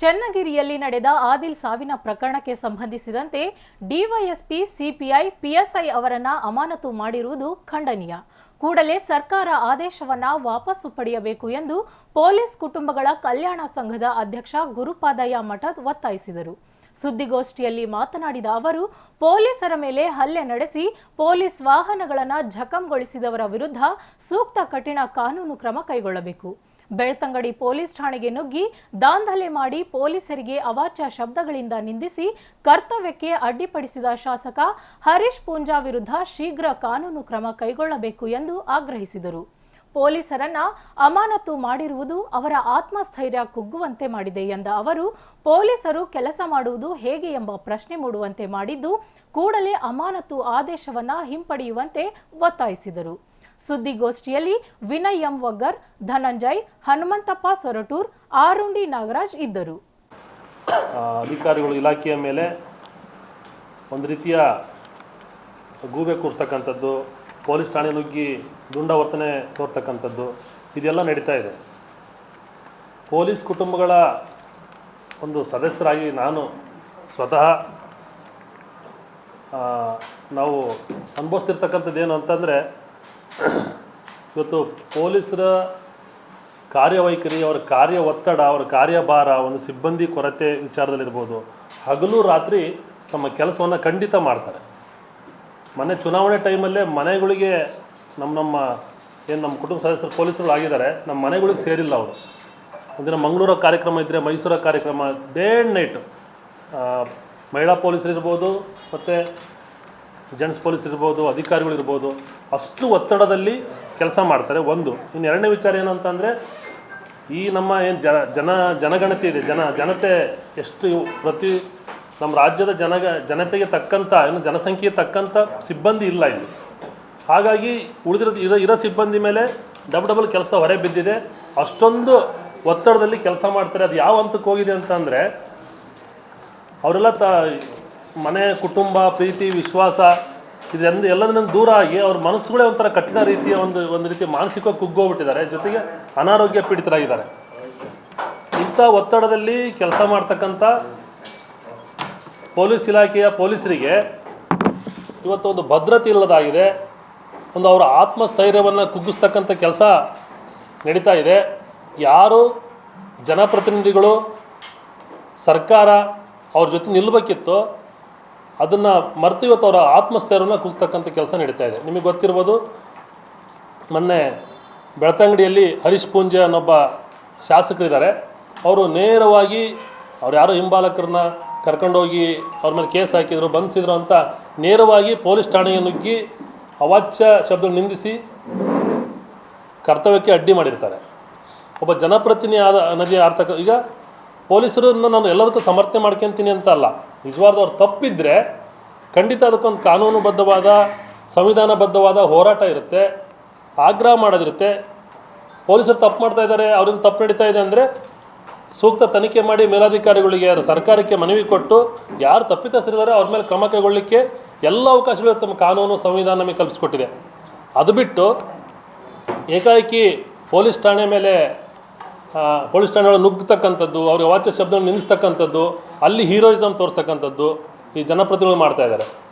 ಚನ್ನಗಿರಿಯಲ್ಲಿ ನಡೆದ ಆದಿಲ್ ಸಾವಿನ ಪ್ರಕರಣಕ್ಕೆ ಸಂಬಂಧಿಸಿದಂತೆ ಡಿವೈಎಸ್ಪಿ, ಸಿಪಿಐ, ಪಿಎಸ್ಐ ಅವರನ್ನ ಅಮಾನತು ಮಾಡಿರುವುದು ಖಂಡನೀಯ. ಕೂಡಲೇ ಸರ್ಕಾರ ಆದೇಶವನ್ನ ವಾಪಸ್ಸು ಪಡೆಯಬೇಕು ಎಂದು ಪೊಲೀಸ್ ಕುಟುಂಬಗಳ ಕಲ್ಯಾಣ ಸಂಘದ ಅಧ್ಯಕ್ಷ ಗುರುಪಾದಯ್ಯ ಮಠದ್ ಒತ್ತಾಯಿಸಿದರು. ಸುದ್ದಿಗೋಷ್ಠಿಯಲ್ಲಿ ಮಾತನಾಡಿದ ಅವರು, ಪೊಲೀಸರ ಮೇಲೆ ಹಲ್ಲೆ ನಡೆಸಿ ಪೊಲೀಸ್ ವಾಹನಗಳನ್ನು ಜಖಂಗೊಳಿಸಿದವರ ವಿರುದ್ಧ ಸೂಕ್ತ ಕಠಿಣ ಕಾನೂನು ಕ್ರಮ ಕೈಗೊಳ್ಳಬೇಕು. ಬೆಳ್ತಂಗಡಿ ಪೊಲೀಸ್ ಠಾಣೆಗೆ ನುಗ್ಗಿ ದಾಂಧಲೆ ಮಾಡಿ ಪೊಲೀಸರಿಗೆ ಅವಾಚ್ಯ ಶಬ್ದಗಳಿಂದ ನಿಂದಿಸಿ ಕರ್ತವ್ಯಕ್ಕೆ ಅಡ್ಡಿಪಡಿಸಿದ ಶಾಸಕ ಹರೀಶ್ ಪೂಂಜಾ ವಿರುದ್ಧ ಶೀಘ್ರ ಕಾನೂನು ಕ್ರಮ ಕೈಗೊಳ್ಳಬೇಕು ಎಂದು ಆಗ್ರಹಿಸಿದರು. ಪೊಲೀಸರನ್ನ ಅಮಾನತು ಮಾಡಿರುವುದು ಅವರ ಆತ್ಮಸ್ಥೈರ್ಯ ಕುಗ್ಗುವಂತೆ ಮಾಡಿದೆ ಎಂದ ಅವರು, ಪೊಲೀಸರು ಕೆಲಸ ಮಾಡುವುದು ಹೇಗೆ ಎಂಬ ಪ್ರಶ್ನೆ ಮೂಡುವಂತೆ ಮಾಡಿದ್ದು, ಕೂಡಲೇ ಅಮಾನತು ಆದೇಶವನ್ನ ಹಿಂಪಡೆಯುವಂತೆ ಒತ್ತಾಯಿಸಿದರು. ಸುದ್ದಿಗೋಷ್ಠಿಯಲ್ಲಿ ವಿನಯ್ ಎಂ ವಗ್ಗರ್ ಧನಂಜಯ್, ಹನುಮಂತಪ್ಪ ಸೊರಟೂರ್, ಆರುಂಡಿ ನಾಗರಾಜ್ ಇದ್ದರು. ಅಧಿಕಾರಿಗಳು ಇಲಾಖೆಯ ಮೇಲೆ ಒಂದು ರೀತಿಯ ಗೂಬೆ ಕೂರ್ತಕ್ಕಂಥದ್ದು, ಪೊಲೀಸ್ ಠಾಣೆ ನುಗ್ಗಿ ದುಂಡಾವರ್ತನೆ ತೋರ್ತಕ್ಕಂಥದ್ದು, ಇದೆಲ್ಲ ನಡೀತಾ ಇದೆ. ಪೊಲೀಸ್ ಕುಟುಂಬಗಳ ಒಂದು ಸದಸ್ಯರಾಗಿ ನಾನು ಸ್ವತಃ ನಾವು ಅನುಭವಿಸ್ತಿರ್ತಕ್ಕಂಥದ್ದು ಏನು ಅಂತಂದರೆ ಇವತ್ತು ಪೊಲೀಸರ ಕಾರ್ಯವೈಖರಿ, ಅವರ ಕಾರ್ಯ ಒತ್ತಡ, ಅವರ ಕಾರ್ಯಭಾರ, ಒಂದು ಸಿಬ್ಬಂದಿ ಕೊರತೆ ವಿಚಾರದಲ್ಲಿರ್ಬೋದು. ಹಗಲು ರಾತ್ರಿ ತಮ್ಮ ಕೆಲಸವನ್ನು ಖಂಡಿತ ಮಾಡ್ತಾರೆ. ಮೊನ್ನೆ ಚುನಾವಣೆ ಟೈಮಲ್ಲೇ ಮನೆಗಳಿಗೆ ನಮ್ಮ ನಮ್ಮ, ಏನು ನಮ್ಮ ಕುಟುಂಬ ಸದಸ್ಯರು ಪೊಲೀಸರು ಆಗಿದ್ದಾರೆ ನಮ್ಮ ಮನೆಗಳಿಗೆ ಸೇರಿಲ್ಲ ಅವರು. ಒಂದಿನ ಮಂಗಳೂರ ಕಾರ್ಯಕ್ರಮ ಇದ್ದರೆ ಮೈಸೂರ ಕಾರ್ಯಕ್ರಮ, ಡೇ ನೈಟು ಮಹಿಳಾ ಪೊಲೀಸರಿರ್ಬೋದು ಮತ್ತು ಜೆಂಟ್ಸ್ ಪೊಲೀಸ್ ಇರ್ಬೋದು, ಅಧಿಕಾರಿಗಳು ಇರ್ಬೋದು, ಅಷ್ಟು ಒತ್ತಡದಲ್ಲಿ ಕೆಲಸ ಮಾಡ್ತಾರೆ ಒಂದು. ಇನ್ನು ಎರಡನೇ ವಿಚಾರ ಏನು ಅಂತಂದರೆ ಈ ನಮ್ಮ ಏನು ಜನ ಜನ, ಜನಗಣತಿ ಇದೆ, ಜನ, ಜನತೆ ಎಷ್ಟು ಪ್ರತಿ ನಮ್ಮ ರಾಜ್ಯದ ಜನಗ ಜನತೆಗೆ ತಕ್ಕಂಥ ಏನು ಜನಸಂಖ್ಯೆಗೆ ತಕ್ಕಂಥ ಸಿಬ್ಬಂದಿ ಇಲ್ಲ ಇಲ್ಲಿ. ಹಾಗಾಗಿ ಉಳಿದಿರೋ, ಇರೋ ಇರೋ ಸಿಬ್ಬಂದಿ ಮೇಲೆ ಡಬಲ್ ಡಬಲ್ ಕೆಲಸ ಹೊರೆ ಬಿದ್ದಿದೆ. ಅಷ್ಟೊಂದು ಒತ್ತಡದಲ್ಲಿ ಕೆಲಸ ಮಾಡ್ತಾರೆ. ಅದು ಯಾವ ಹಂತಕ್ಕೆ ಹೋಗಿದೆ ಅಂತಂದರೆ ಅವರೆಲ್ಲ ತ ಮನೆ, ಕುಟುಂಬ, ಪ್ರೀತಿ, ವಿಶ್ವಾಸ ಇದರಿಂದ ಎಲ್ಲದರಿಂದ ದೂರ ಆಗಿ ಅವ್ರ ಮನಸ್ಸುಗಳೇ ಒಂಥರ ಕಠಿಣ ರೀತಿಯ ಒಂದು ಒಂದು ರೀತಿ ಮಾನಸಿಕವಾಗಿ ಕುಗ್ಗೋಗ್ಬಿಟ್ಟಿದ್ದಾರೆ. ಜೊತೆಗೆ ಅನಾರೋಗ್ಯ ಪೀಡಿತರಾಗಿದ್ದಾರೆ. ಇಂಥ ಒತ್ತಡದಲ್ಲಿ ಕೆಲಸ ಮಾಡ್ತಕ್ಕಂಥ ಪೊಲೀಸ್ ಇಲಾಖೆಯ ಪೊಲೀಸರಿಗೆ ಇವತ್ತು ಒಂದು ಭದ್ರತೆ ಇಲ್ಲದಾಗಿದೆ. ಒಂದು ಅವರ ಆತ್ಮಸ್ಥೈರ್ಯವನ್ನು ಕುಗ್ಗಿಸ್ತಕ್ಕಂಥ ಕೆಲಸ ನಡೀತಾ ಇದೆ. ಯಾರು ಜನಪ್ರತಿನಿಧಿಗಳು, ಸರ್ಕಾರ ಅವ್ರ ಜೊತೆ ನಿಲ್ಲಬೇಕಿತ್ತು ಅದನ್ನು ಮರೆತು ಇವತ್ತು ಅವರ ಆತ್ಮಸ್ಥೈರ್ಯನ ಕುಗ್ತಕ್ಕಂಥ ಕೆಲಸ ನಡೀತಾ ಇದೆ. ನಿಮಗೆ ಗೊತ್ತಿರ್ಬೋದು, ಮೊನ್ನೆ ಬೆಳ್ತಂಗಡಿಯಲ್ಲಿ ಹರೀಶ್ ಪೂಂಜೆ ಅನ್ನೊಬ್ಬ ಶಾಸಕರಿದ್ದಾರೆ. ಅವರು ನೇರವಾಗಿ ಅವ್ರು ಯಾರೋ ಹಿಂಬಾಲಕರನ್ನ ಕರ್ಕೊಂಡೋಗಿ ಅವ್ರ ಮೇಲೆ ಕೇಸ್ ಹಾಕಿದ್ರು, ಬಂಧಿಸಿದ್ರು ಅಂತ ನೇರವಾಗಿ ಪೊಲೀಸ್ ಠಾಣೆಗೆ ನುಗ್ಗಿ ಅವಾಚ್ಯ ಶಬ್ದ ನಿಂದಿಸಿ ಕರ್ತವ್ಯಕ್ಕೆ ಅಡ್ಡಿ ಮಾಡಿರ್ತಾರೆ. ಒಬ್ಬ ಜನಪ್ರತಿನಿಧಿ ಆದ ನದಿ ಅರ್ಥಕ ಈಗ ಪೊಲೀಸರನ್ನು ನಾನು ಎಲ್ಲದಕ್ಕೂ ಸಮರ್ಥನೆ ಮಾಡ್ಕೊತೀನಿ ಅಂತ ಅಲ್ಲ. ನಿಜವಾದ ಅವ್ರು ತಪ್ಪಿದ್ರೆ ಖಂಡಿತ ಅದಕ್ಕೊಂದು ಕಾನೂನುಬದ್ಧವಾದ, ಸಂವಿಧಾನಬದ್ಧವಾದ ಹೋರಾಟ ಇರುತ್ತೆ, ಆಗ್ರಹ ಮಾಡೋದಿರುತ್ತೆ. ಪೊಲೀಸರು ತಪ್ಪು ಮಾಡ್ತಾ ಇದ್ದಾರೆ, ಅವರಿಂದ ತಪ್ಪು ನಡೀತಾ ಇದೆ ಅಂದರೆ ಸೂಕ್ತ ತನಿಖೆ ಮಾಡಿ ಮೇಲಾಧಿಕಾರಿಗಳಿಗೆ ಸರ್ಕಾರಕ್ಕೆ ಮನವಿ ಕೊಟ್ಟು ಯಾರು ತಪ್ಪಿತಸ್ಥರಿದ್ದಾರೆ ಅವ್ರ ಮೇಲೆ ಕ್ರಮ ಕೈಗೊಳ್ಳಲಿಕ್ಕೆ ಎಲ್ಲ ಅವಕಾಶಗಳು ತಮ್ಮ ಕಾನೂನು, ಸಂವಿಧಾನ ನಮಗೆ ಕಲ್ಪಿಸ್ಕೊಟ್ಟಿದೆ. ಅದು ಬಿಟ್ಟು ಏಕಾಏಕಿ ಪೊಲೀಸ್ ಠಾಣೆ ಮೇಲೆ ಪೊಲೀಸ್ ಠಾಣೆ ಒಳಗೆ ನುಗ್ಗತಕ್ಕಂಥದ್ದು, ಅವ್ರಿಗೆ ವಾಚ್ಯ ಶಬ್ದ ನಿಲ್ಲಿಸ್ತಕ್ಕಂಥದ್ದು, ಅಲ್ಲಿ ಹೀರೋಯಿಸಮ್ ತೋರಿಸ್ತಕ್ಕಂಥದ್ದು ಈ ಜನಪ್ರತಿನಿಧಿಗಳು ಮಾಡ್ತಾ ಇದ್ದಾರೆ.